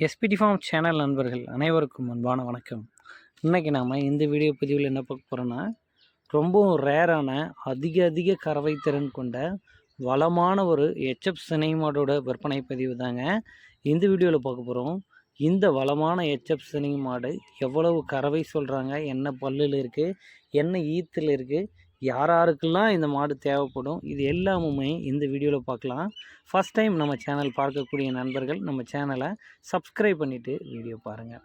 SPD form channel நண்பர்கள் அனைவருக்கும் அன்பான வணக்கம். இன்றைக்கி நாம் இந்த வீடியோ பதிவில் என்ன பார்க்க போகிறோன்னா ரொம்பவும் ரேரான அதிக அதிக கறவை திறன் கொண்ட வளமான ஒரு ஹெச்எப் சினிமாடோட விற்பனை பதிவு தாங்க இந்த வீடியோவில் பார்க்க போகிறோம் இந்த வளமான ஹெச்எப் சினிமாடு எவ்வளவு கறவை சொல்கிறாங்க என்ன பல்லில் இருக்குது என்ன ஈத்தில் இருக்குது யார் யாருக்கெல்லாம் இந்த மாடு தேவைப்படும் இது எல்லாமுமே இந்த வீடியோவில் பார்க்கலாம் ஃபஸ்ட் டைம் நம்ம சேனல் பார்க்கக்கூடிய நண்பர்கள் நம்ம சேனலை சப்ஸ்கிரைப் பண்ணிவிட்டு வீடியோ பாருங்கள்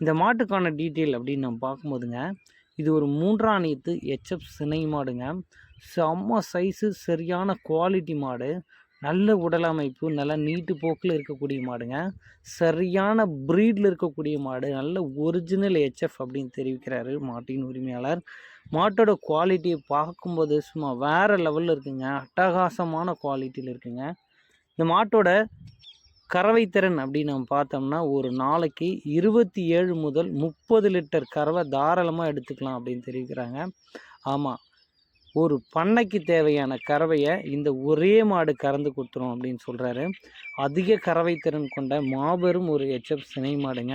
இந்த மாட்டுக்கான டீட்டெயில் அப்படின்னு நம்ம பார்க்கும்போதுங்க இது ஒரு மூன்றாணியத்து ஹெச்எஃப் சினை மாடுங்க. செம்ம சைஸு சரியான குவாலிட்டி மாடு. நல்ல உடல் அமைப்பு நல்லா நீட்டு போக்கில் இருக்கக்கூடிய மாடுங்க. சரியான ப்ரீடில் இருக்கக்கூடிய மாடு நல்ல ஒரிஜினல் ஹெச்எஃப் அப்படின்னு தெரிவிக்கிறாரு மாட்டின் உரிமையாளர். மாட்டோட குவாலிட்டியை பார்க்கும்போது சும்மா வேறு லெவலில் இருக்குங்க. அட்டகாசமான குவாலிட்டியில் இருக்குங்க. இந்த மாட்டோட கறவை திறன் அப்படின்னு நம்ம பார்த்தோம்னா ஒரு நாளைக்கு இருபத்தி ஏழு முதல் முப்பது லிட்டர் கறவை தாராளமாக எடுத்துக்கலாம் அப்படின்னு தெரிவிக்கிறாங்க. ஆமாம் ஒரு பண்ணைக்கு தேவையான கறவையை இந்த ஒரே மாடு கறந்து கொடுத்துரும் அப்படின்னு சொல்கிறாரு அதிக கறவை திறன் கொண்ட மாபெரும் ஒரு ஹெச்எப் சினை மாடுங்க.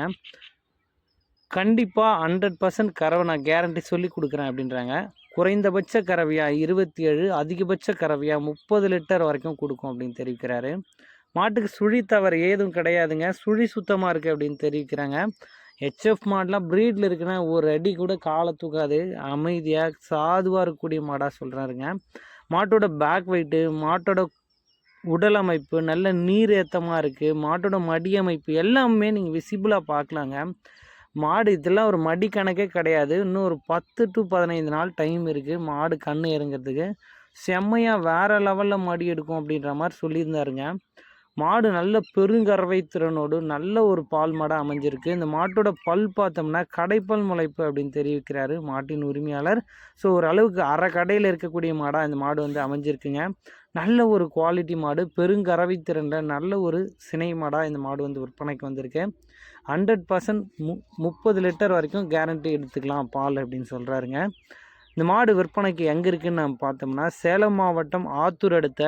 கண்டிப்பாக ஹண்ட்ரட் பர்சன்ட் கறவை நான் கேரண்டி சொல்லி கொடுக்குறேன் அப்படின்றாங்க. குறைந்தபட்ச கறவையாக இருபத்தி ஏழு அதிகபட்ச கறவையாக முப்பது லிட்டர் வரைக்கும் கொடுக்கும் அப்படின்னு தெரிவிக்கிறாரு. மாட்டுக்கு சுழி தவறு ஏதும் கிடையாதுங்க. சுழி சுத்தமாக இருக்குது அப்படின்னு தெரிவிக்கிறாங்க. ஹெச்எஃப் மாடெலாம் ப்ரீடில் இருக்குன்னா ஒரு அடி கூட காலை தூக்காது. அமைதியாக சாதுவாக இருக்கக்கூடிய மாடாக சொல்கிறாருங்க மாட்டோட பேக் வெயிட்டு மாட்டோட உடல் அமைப்பு நல்ல நீர் ஏற்றமாக இருக்குது மாட்டோட மடி அமைப்பு எல்லாமே நீங்கள் விசிபிளாக பார்க்கலாங்க மாடு இதெல்லாம் ஒரு மடி கணக்கே கிடையாது. இன்னும் ஒரு பத்து டு பதினைந்து நாள் டைம் இருக்குது மாடு கண் இறங்கிறதுக்கு. செம்மையாக வேறு லெவலில் மடி எடுக்கும் அப்படின்ற மாதிரி சொல்லியிருந்தாருங்க. மாடு நல்ல பெருங்கறவை திறனோடு நல்ல ஒரு பால் மாடாக அமைஞ்சிருக்கு. இந்த மாட்டோட பல் பார்த்தோம்னா கடைப்பல் முளைப்பு அப்படின்னு தெரிவிக்கிறாரு மாட்டின் உரிமையாளர். ஸோ ஓரளவுக்கு அரை கடையில் இருக்கக்கூடிய மாடாக இந்த மாடு வந்து அமைஞ்சிருக்குங்க. நல்ல ஒரு குவாலிட்டி மாடு பெருங்கறவை திறனில் நல்ல ஒரு சினை மாடாக இந்த மாடு வந்து விற்பனைக்கு வந்திருக்கு. ஹண்ட்ரட் பர்சன்ட் மு முப்பது லிட்டர் வரைக்கும் கேரண்டி எடுத்துக்கலாம் பால் அப்படின்னு சொல்கிறாருங்க இந்த மாடு விற்பனைக்கு எங்கே இருக்குதுன்னு நம்ம பார்த்தோம்னா சேலம் மாவட்டம் ஆத்தூர் அடுத்த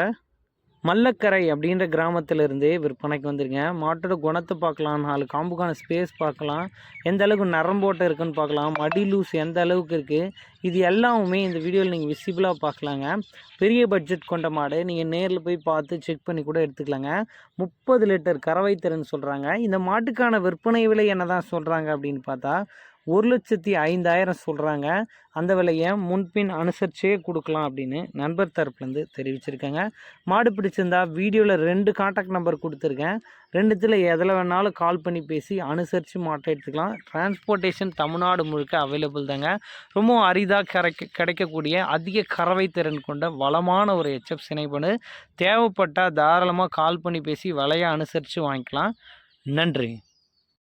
மல்லக்கரை அப்படின்ற கிராமத்திலிருந்து விற்பனைக்கு வந்துருங்க மாட்டோட குணத்தை பார்க்கலாம் நாலு காம்புக்கான ஸ்பேஸ் பார்க்கலாம். எந்த அளவுக்கு நரம்போட்டம் இருக்குன்னு பார்க்கலாம். மடி லூஸ் எந்த அளவுக்கு இருக்குது இது எல்லாமே இந்த வீடியோவில் நீங்கள் விசிபிளாக பார்க்கலாங்க பெரிய பட்ஜெட் கொண்ட மாடு. நீங்கள் நேரில் போய் பார்த்து செக் பண்ணி கூட எடுத்துக்கலாங்க. முப்பது லிட்டர் கறவை திறன் சொல்கிறாங்க இந்த மாட்டுக்கான விற்பனை விலை என்ன தான் சொல்கிறாங்க அப்படின்னு பார்த்தா ஒரு லட்சத்தி ஐந்தாயிரம் சொல்கிறாங்க அந்த விலையை முன்பின் அனுசரிச்சே கொடுக்கலாம் அப்படின்னு நண்பர் தரப்புலேருந்து தெரிவிச்சிருக்கேங்க. மாடு பிடிச்சிருந்தா வீடியோவில் ரெண்டு காண்டாக்ட் நம்பர் கொடுத்துருக்கேன். ரெண்டுத்தில் எதில் வேணாலும் கால் பண்ணி பேசி அனுசரித்து மாட்டை எடுத்துக்கலாம். டிரான்ஸ்போர்ட்டேஷன் தமிழ்நாடு முழுக்க அவைலபிள் தாங்க. ரொம்பவும் அரிதாக கிடைக்க கிடைக்கக்கூடிய அதிக கறவை திறன் கொண்ட வளமான ஒரு ஹெச்எப் சினைப்பனு தேவைப்பட்டால் தாராளமாக கால் பண்ணி பேசி விலையை அனுசரித்து வாங்கிக்கலாம். நன்றி.